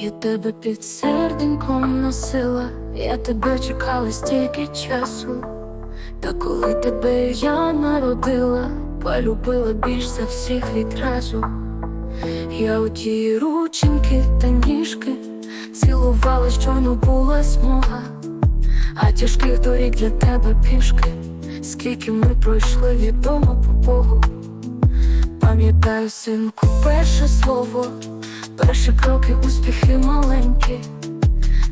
Я тебе під серденьком носила, я тебе чекала стільки часу. Та коли тебе я народила, полюбила більш за всіх відразу. Я у ті рученьки та ніжки цілувала, щойно була змога, а тяжких доріг для тебе пішки, скільки ми пройшли відомо по Богу. Пам'ятаю, синку, перше слово, перші кроки, успіхи маленькі,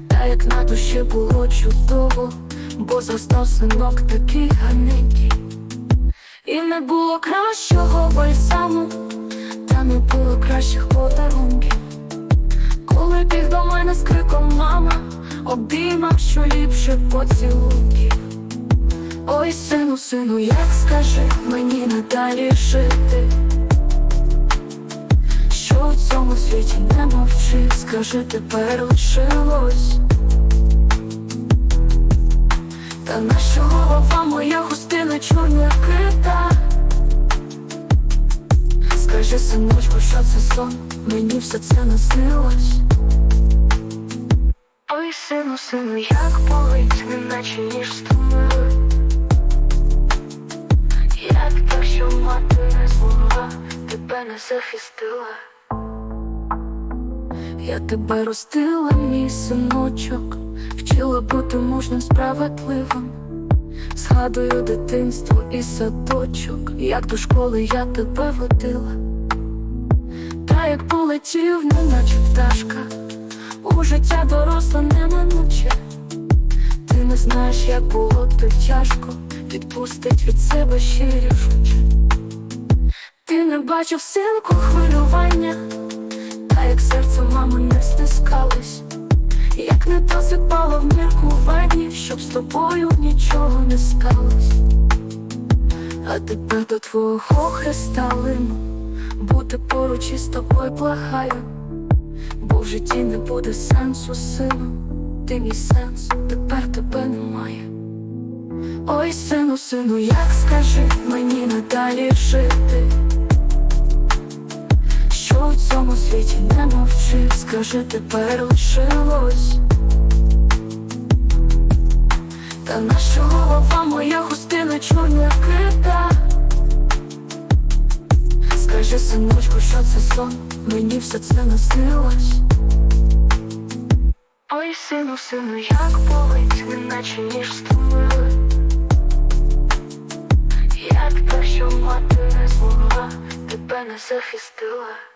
та як на душі було чудово, бо застав синок такий гарненький. І не було кращого бальзаму, та не було кращих подарунків. Коли біг до мене з криком мама, обіймав, що ліпше поцілунків. Ой, сину, сину, як скажи мені надалі жити, що в цьому світі не мовчи, скажи тепер лишилось. Та наша голова моя хустина чорна крита. Скажи, синочку, що це сон, мені все це наснилось. Ой, сину, сину, як болить, неначе ніж стомили. Як так, що мати не змогла, тебе не захистила. Я тебе ростила, мій синочок, вчила бути мужним, справедливим. Згадую дитинство і садочок, як до школи я тебе водила. Та як полетів, неначе пташка, у життя доросла неминуче. Ти не знаєш, як було то тяжко, відпустить від себе ще рішуче. Ти не бачив синку хвилювання, пало в міркуванні, щоб з тобою нічого не сталось. А тепер до твого Христа лину бути поруч із тобою благаю, бо в житті не буде сенсу, сину, ти мій сенс, тепер тебе немає. Ой, сину, сину, як скажи мені надалі жити, що в цьому світі не мовчи, скажи тепер лишилось. Та наша голова моя хустина чорна крита. Скажи, синочку, що це сон, мені все це наснилось. Ой, сину, сину, як болить, неначе ніж стомили. Як так, що мати не змогла, тебе не захистила.